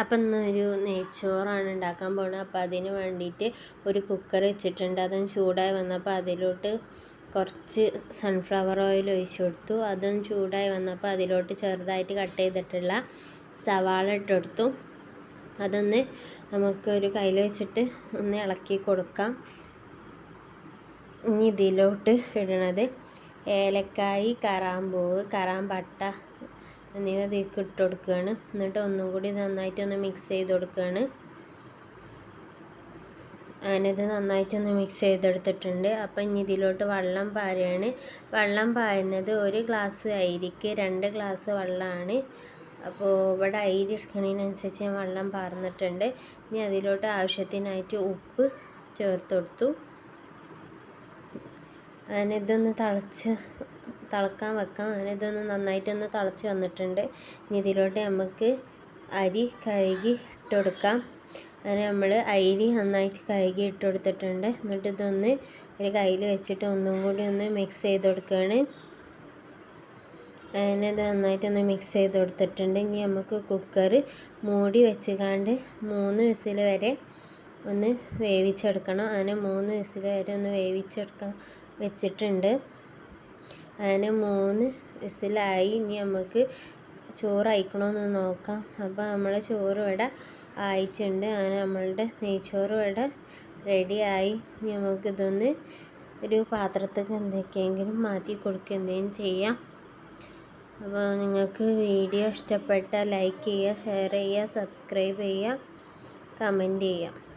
അപ്പം ഒരു നെയ്ച്ചോറാണ് ഉണ്ടാക്കാൻ പോകുന്നത് അപ്പോൾ അതിന് വേണ്ടിയിട്ട് ഒരു കുക്കർ വെച്ചിട്ടുണ്ട്. അതൊന്ന് ചൂടായി വന്നപ്പോൾ അതിലോട്ട് കുറച്ച് സൺഫ്ലവർ ഓയിൽ ഒഴിച്ചു കൊടുത്തു. അതും ചൂടായി വന്നപ്പോൾ അതിലോട്ട് ചെറുതായിട്ട് കട്ട് ചെയ്തിട്ടുള്ള സവാള ഇട്ടെടുത്തു അതൊന്ന് നമുക്ക് ഒരു കയ്യിൽ വെച്ചിട്ട് ഒന്ന് ഇളക്കി കൊടുക്കാം. ഇനി ഇതിലോട്ട് ഇടണത് ഏലക്കായി കറാമ്പൂവ് കറാമ്പട്ട എന്നിവ ഇതിലേക്ക് ഇട്ട് കൊടുക്കുകയാണ് എന്നിട്ട് ഒന്നും കൂടി നന്നായിട്ടൊന്ന് മിക്സ് ചെയ്ത് കൊടുക്കുകയാണ് ഞാനിത് നന്നായിട്ടൊന്ന് മിക്സ് ചെയ്തെടുത്തിട്ടുണ്ട്. അപ്പം ഇനി ഇതിലോട്ട് വെള്ളം പാരുകയാണ് വെള്ളം പാരുന്നത് ഒരു ഗ്ലാസ് അരിക്ക് രണ്ട് ഗ്ലാസ് വെള്ളമാണ്. അപ്പോൾ ഇവിടെ അരി എടുക്കുന്നതിനനുസരിച്ച് ഞാൻ വെള്ളം പാർന്നിട്ടുണ്ട്. ഇനി അതിലോട്ട് ആവശ്യത്തിനായിട്ട് ഉപ്പ് ചേർത്ത് കൊടുത്തു. അതിനിതൊന്ന് തിളച്ച് തിളക്കാൻ വെക്കാം. അങ്ങനെ ഇതൊന്ന് നന്നായിട്ടൊന്ന് തിളച്ച് വന്നിട്ടുണ്ട്. ഇനി ഇതിലോട്ട് നമുക്ക് അരി കഴുകി ഇട്ട് കൊടുക്കാം. അങ്ങനെ നമ്മൾ അരി നന്നായിട്ട് കഴുകി ഇട്ട് കൊടുത്തിട്ടുണ്ട്. എന്നിട്ട് ഇതൊന്ന് ഒരു കയ്യിൽ വെച്ചിട്ട് ഒന്നും കൂടി ഒന്ന് മിക്സ് ചെയ്ത് കൊടുക്കുകയാണ് ഇത് നന്നായിട്ടൊന്ന് മിക്സ് ചെയ്ത് കൊടുത്തിട്ടുണ്ട്. ഇനി നമുക്ക് കുക്കർ മൂടി വെച്ചുകാണ്ട് മൂന്ന് വിസിൽ വരെ ഒന്ന് വേവിച്ചെടുക്കണം. അങ്ങനെ മൂന്ന് വിസിൽ വരെ ഒന്ന് വേവിച്ചെടുക്കാൻ വെച്ചിട്ടുണ്ട്. അങ്ങനെ മൂന്ന് വിസിലായി. ഇനി നമുക്ക് ചോറ് അയക്കണമെന്ന് നോക്കാം. അപ്പോൾ നമ്മൾ ചോറ് ഇവിടെ അയച്ചിട്ടുണ്ട് അങ്ങനെ നമ്മളുടെ നെയ്ച്ചോറ് ഇവിടെ റെഡിയായി. ഇനി നമുക്കിതൊന്ന് ഒരു പാത്രത്തേക്ക് എന്തൊക്കെയെങ്കിലും മാറ്റി കൊടുക്കുക. എന്തെങ്കിലും ചെയ്യാം. അപ്പോൾ നിങ്ങൾക്ക് വീഡിയോ ഇഷ്ടപ്പെട്ടാൽ ലൈക്ക് ചെയ്യുക ഷെയർ ചെയ്യുക സബ്സ്ക്രൈബ് ചെയ്യുക കമന്റ് ചെയ്യുക.